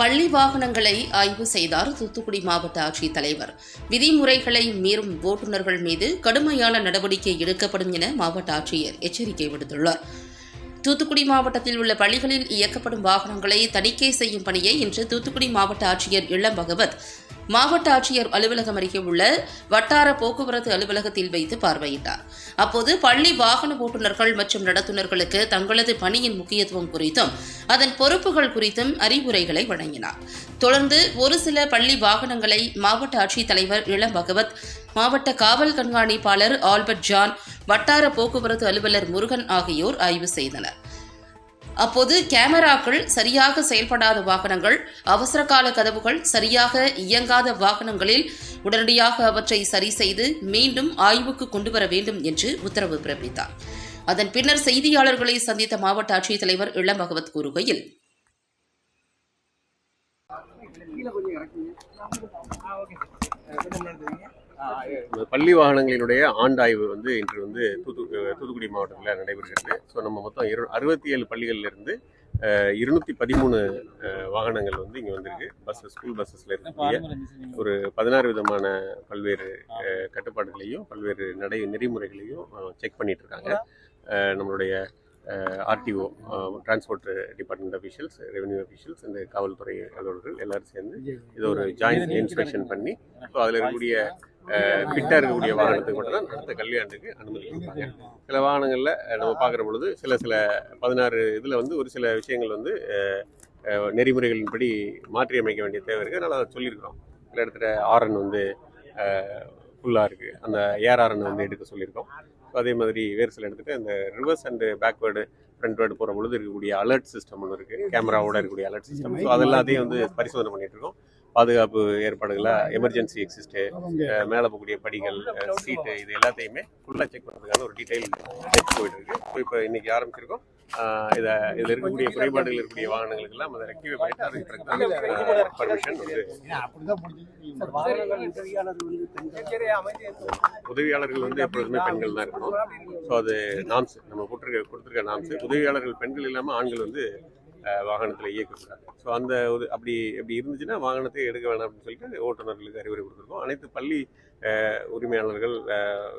பள்ளி வாகனங்களை ஆய்வு செய்தார் தூத்துக்குடி மாவட்ட ஆட்சித்தலைவர் விதிமுறைகளை மீறும் ஓட்டுநர்கள் மீது கடுமையான நடவடிக்கை எடுக்கப்படும் என மாவட்ட ஆட்சியர் எச்சரிக்கை விடுத்துள்ளார். தூத்துக்குடி மாவட்டத்தில் உள்ள பள்ளிகளில் இயக்கப்படும் வாகனங்களை தணிக்கை செய்யும் பணியை இன்று தூத்துக்குடி மாவட்ட ஆட்சியர் இளம் பகவத் மாவட்ட ஆட்சியர் அலுவலகம் அருகே உள்ள வட்டார போக்குவரத்து அலுவலகத்தில் வைத்து பார்வையிட்டார். அப்போது பள்ளி வாகன ஓட்டுநர்கள் மற்றும் நடத்துனர்களுக்கு தங்களது பணியின் முக்கியத்துவம் குறித்தும் அதன் பொறுப்புகள் குறித்தும் அறிவுரைகளை வழங்கினார். தொடர்ந்து ஒரு சில பள்ளி வாகனங்களை மாவட்ட ஆட்சித்தலைவர் இளம் பகவத் மாவட்ட காவல் கண்காணிப்பாளர் ஆல்பர்ட் ஜான் வட்டார போக்குவரத்து அலுவலர் முருகன் ஆகியோர் ஆய்வு செய்தனர். அப்போது கேமராக்கள் சரியாக செயல்படாத வாகனங்கள் அவசரகால கதவுகள் சரியாக இயங்காத வாகனங்களில் உடனடியாக அவற்றை சரி செய்து மீண்டும் ஆய்வுக்கு கொண்டு வர வேண்டும் என்று உத்தரவு பிறப்பித்தார். அதன் பின்னர் செய்தியாளர்களை சந்தித்த மாவட்ட ஆட்சித்தலைவர் இளம் பகவத் கூறுகையில் இந்த பள்ளி வாகனங்களினுடைய ஆண்டாய்வு வந்து இன்று வந்து தூத்து தூத்துக்குடி மாவட்டத்தில் நடைபெறுகிறது. ஸோ நம்ம மொத்தம் இரு அறுபத்தி ஏழு பள்ளிகள்லேருந்து இருநூத்தி பதிமூணு வாகனங்கள் வந்து இங்கே வந்திருக்கு. பஸ் ஸ்கூல் பஸ்ஸஸில் இருக்கக்கூடிய ஒரு பதினாறு விதமான பல்வேறு கட்டுப்பாடுகளையும் பல்வேறு நடை நெறிமுறைகளையும் செக் பண்ணிட்டு இருக்காங்க நம்மளுடைய RTO transport department officials revenue officials இந்த காவல்துறை அலுவலர்கள் எல்லாரும் சேர்ந்து இது ஒரு ஜாயின்ட் இன்ஸ்பெக்ஷன் பண்ணி ஸோ அதில் இருக்கக்கூடிய ஃபிட்டாக இருக்கக்கூடிய வாகனத்துக்கு மட்டும் தான் அடுத்த கல்வியாண்டுக்கு அனுமதி கொடுப்பாங்க. சில வாகனங்களில் நம்ம பார்க்குற பொழுது சில சில பதினாறு இதில் வந்து ஒரு சில விஷயங்கள் வந்து நெறிமுறைகளின்படி மாற்றி அமைக்க வேண்டிய தேவை இருக்குது அதனால் அதை சொல்லியிருக்கிறோம். சில இடத்துல ஆர்என் வந்து ஃபுல்லாக இருக்குது அந்த ஏர் ஆரன் வந்து எடுக்க சொல்லியிருக்கோம். ஸோ அதே மாதிரி வேறு சில இடத்துக்கு அந்த ரிவர்ஸ் அண்டு பேக்வேர்டு ஃப்ரண்ட்வேர்டு போகிற பொழுது இருக்கக்கூடிய அலர்ட் சிஸ்டம் ஒன்று இருக்குது கேமராவோட இருக்கக்கூடிய அலர்ட் சிஸ்டம் ஸோ அதெல்லாத்தையும் வந்து பரிசோதனை பண்ணிகிட்ருக்கோம் இருக்கோம். பாதுகாப்பு ஏற்பாடுகளை எமர்ஜென்சி எக்ஸிஸ்ட்டு மேலே போகக்கூடிய படிகள் சீட்டு இது எல்லாத்தையுமே ஃபுல்லாக செக் பண்ணுறதுக்கான ஒரு டீட்டெயில் செக் போயிட்டு இருக்கு. இப்போ இன்னைக்கு ஆரம்பிச்சிருக்கோம். இதை இதில் இருக்கக்கூடிய குறைபாடுகள் இருக்கக்கூடிய வாகனங்களுக்கெல்லாம் அதை ரெக்டிஃபை பண்ணிட்டு அதுக்கு பர்மிஷன் வந்து உதவியாளர்கள் வந்து எப்பொழுதுமே பெண்கள் தான் இருக்கணும். ஸோ அது நாம்ஸ் நம்ம போட்டிருக்க கொடுத்துருக்க நாம்ஸ் உதவியாளர்கள் பெண்கள் இல்லாமல் ஆண்கள் வந்து வாகனத்தில் இயக்கக்கூடாது. ஸோ அந்த ஒரு அப்படி அப்படி இருந்துச்சுன்னா வாகனத்தை எடுக்க வேணாம் அப்படின்னு சொல்லிட்டு ஓட்டுநர்களுக்கு அறிவுரை கொடுத்துருக்கோம். அனைத்து பள்ளி உரிமையாளர்கள்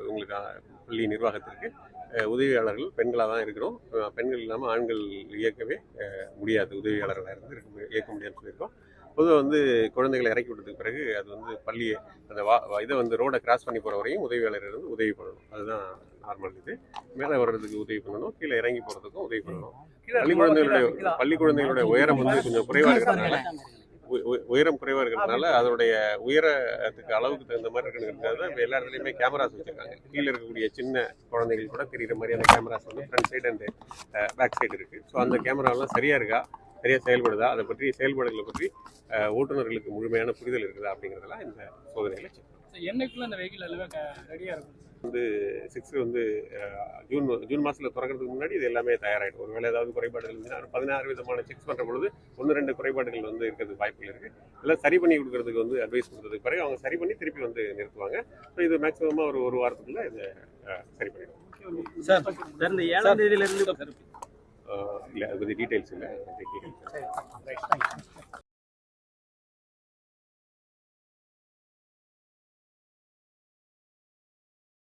உங்களுக்கு பள்ளி நிர்வாகத்திற்கு உதவியாளர்கள் பெண்களாக தான் இருக்கிறோம். பெண்கள் இல்லாமல் ஆண்கள் இயக்கவே முடியாது. உதவியாளர்களாக இருந்து இருக்க இயக்க முடியாதுன்னு சொல்லியிருக்கோம். பொதுவாக வந்து குழந்தைகளை இறக்கி விட்டதுக்கு பிறகு அது வந்து பள்ளியை அந்த வா இதை வந்து ரோடை கிராஸ் பண்ணி போகிற வரையும் உதவியாளர் இருந்து உதவி பண்ணணும். அதுதான் நார்மல் இது. மேலே வர்றதுக்கு உதவி பண்ணணும். கீழே இறங்கி போகிறதுக்கும் உதவி பண்ணணும். பள்ளி குழந்தைகளுடைய பள்ளி குழந்தைகளுடைய உயரம் வந்து கொஞ்சம் குறைவாக இருக்கிறதுனால உயரம் குறைவாக இருக்கிறதுனால அதனுடைய உயரத்துக்கு அளவுக்கு தகுந்த மாதிரி இருக்கிறதுக்காக இப்போ எல்லா இடத்துலையுமே கேமராஸ் வச்சிருக்காங்க. கீழே இருக்கக்கூடிய சின்ன குழந்தைகள் கூட தெரியுற மாதிரியான கேமராஸ் வந்து front side and back side இருக்குது ஸோ அந்த கேமராலாம் சரியாக இருக்கா? சரியாக செயல்படுதா? அதை பற்றி செயல்பாடுகளை பற்றி ஓட்டுநர்களுக்கு முழுமையான புரிதல் இருக்குதா அப்படிங்கிறதெல்லாம் இந்த சோதனைகளை செக் என்னைக்குள்ள அந்த வெஹிக்கிள் எல்லாமே ரெடியா இருக்கும்? சிக்ஸ் வந்து ஜூன் ஜூன் மாதத்தில் திறக்கிறதுக்கு முன்னாடி இது எல்லாமே தயாராகிடும் ஒருவேளை ஏதாவது குறைபாடுகள் இருந்துச்சுன்னா பதினாறு விதமான செக்ஸ் பண்ணுற பொழுது ஒன்று ரெண்டு குறைபாடுகள் வந்து இருக்கிறதுக்கு வாய்ப்புகள் இருக்குது எல்லாம் சரி பண்ணி கொடுக்கறதுக்கு வந்து அட்வைஸ் கொடுத்ததுக்கு பிறகு அவங்க சரி பண்ணி திருப்பி வந்து நிறுத்துவாங்க. ஸோ இது மேக்ஸிமமாக ஒரு ஒரு வாரத்துக்குள்ள இதை சரி பண்ணிடுவோம் சார் இந்த ஏழாம் இருந்து இல்லை அதை பற்றி டீட்டெயில்ஸ் இல்லை